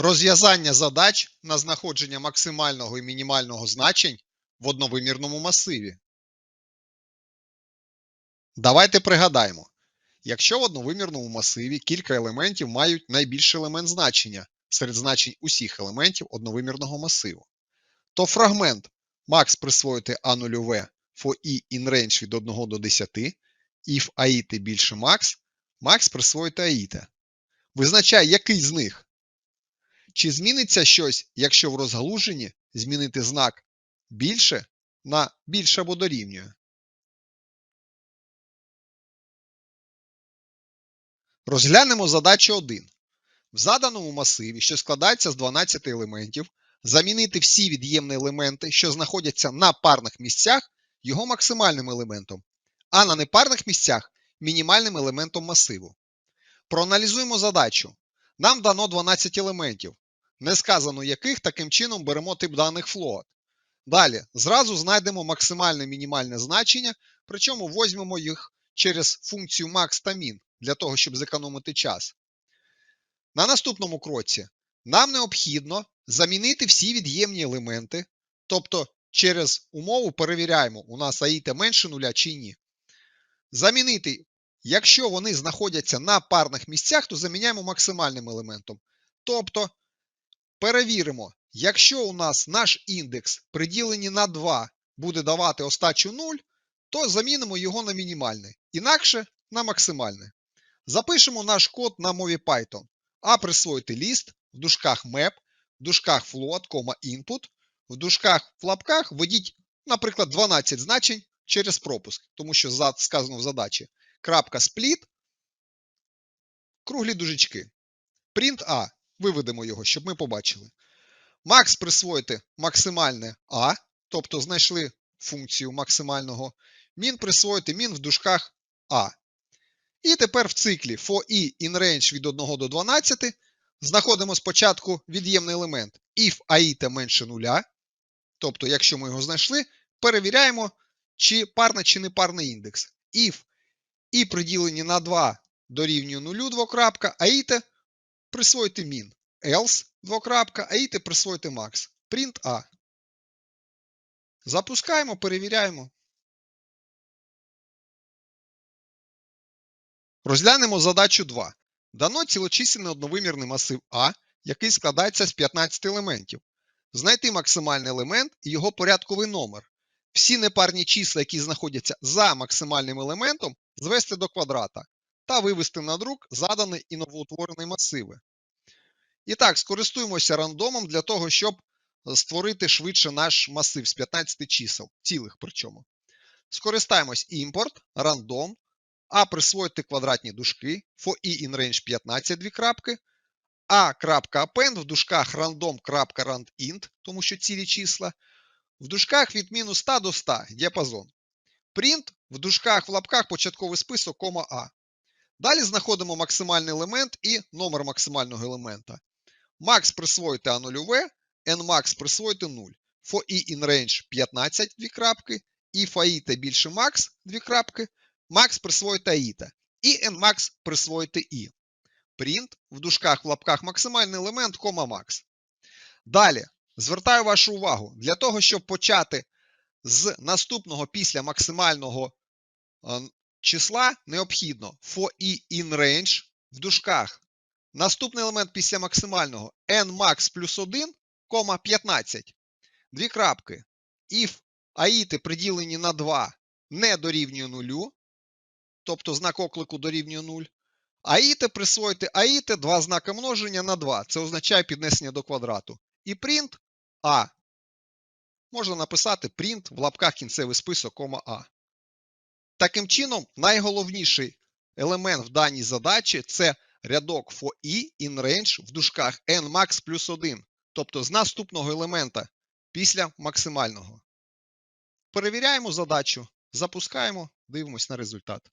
Розв'язання задач на знаходження максимального і мінімального значень в одновимірному масиві. Давайте пригадаємо. Якщо в одновимірному масиві кілька елементів мають найбільший елемент значення серед значень усіх елементів одновимірного масиву, то фрагмент max присвоїти a 0 for i in range від 1 до 10, if аїти більше max, max присвоїти аїта. Визначай, який з них. Чи зміниться щось, якщо в розгалуженні змінити знак більше на більше або дорівнює? Розглянемо задачу 1. В заданому масиві, що складається з 12 елементів, замінити всі від'ємні елементи, що знаходяться на парних місцях, його максимальним елементом, а на непарних місцях мінімальним елементом масиву. Проаналізуємо задачу. Нам дано 12 елементів, не сказано яких таким чином беремо тип даних float. Далі, зразу знайдемо максимальне мінімальне значення, причому возьмемо їх через функцію max та min для того, щоб зекономити час. На наступному кроці нам необхідно замінити всі від'ємні елементи, тобто через умову перевіряємо, у нас аїта менше нуля чи ні. Замінити, якщо вони знаходяться на парних місцях, то заміняємо максимальним елементом. Тобто перевіримо, якщо у нас наш індекс приділені на 2 буде давати остачу 0, то замінимо його на мінімальний, інакше на максимальний. Запишемо наш код на мові Python. А присвоїти ліст в дужках map, в дужках float, input, в дужках в лапках введіть, наприклад, 12 значень через пропуск, тому що сказано в задачі. Крапка split, круглі дужечки. Print A. Виведемо його, щоб ми побачили. Max присвоїти максимальне А, тобто знайшли функцію максимального. Min присвоїти min в дужках А. І тепер в циклі for i in range від 1 до 12 знаходимо спочатку від'ємний елемент if аїта менше нуля, тобто, якщо ми його знайшли, перевіряємо, чи парний чи не парний індекс. If і приділені на 2 дорівнює 0 двокрапка, аїта присвоїти min. Else двокрапка, аїта присвоїти max. Print A. Запускаємо, перевіряємо. Розглянемо задачу 2. Дано цілочисленний одновимірний масив А, який складається з 15 елементів. Знайти максимальний елемент і його порядковий номер. Всі непарні числа, які знаходяться за максимальним елементом, звести до квадрата та вивести на друк задані і новоутворені масиви. І так, скористуємося рандомом для того, щоб створити швидше наш масив з 15 чисел, цілих причому. Скористаємось імпорт, рандом, а присвоїти квадратні дужки for i in range 15 дві крапки, a.append в дужках random.randint, тому що цілі числа, в дужках від мінус 100 до 100 діапазон. Print в дужках в лапках початковий список, кома А. Далі знаходимо максимальний елемент і номер максимального елемента. Max присвоїти А0В, nmax присвоїти 0. For i in range 15 дві крапки, if aita більше max дві крапки, max присвоїти аїта і nmax присвоїти і. Print в дужках в лапках максимальний елемент, кома max. Далі звертаю вашу увагу, для того, щоб почати з наступного після максимального числа, необхідно for i in range в дужках. Наступний елемент після максимального nmax плюс 1, 15. Дві крапки. If аїти приділені на 2 не дорівнює нулю, тобто знак оклику дорівнює 0. Аїте присвоїти аїте два знаки множення на 2. Це означає піднесення до квадрату. І print А. Можна написати print в лапках кінцевий список, кома А. Таким чином, найголовніший елемент в даній задачі це рядок for i in range в дужках nmax плюс 1, тобто з наступного елемента після максимального. Перевіряємо задачу, запускаємо, дивимось на результат.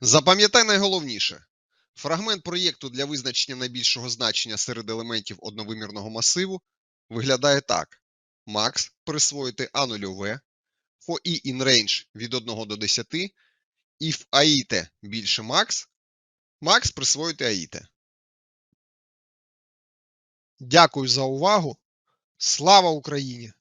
Запам'ятай найголовніше. Фрагмент проєкту для визначення найбільшого значення серед елементів одновимірного масиву виглядає так: max присвоїти А0В, for i in range від 1 до 10, if Аїте більше Макс, Макс присвоїти Аїте. Дякую за увагу. Слава Україні!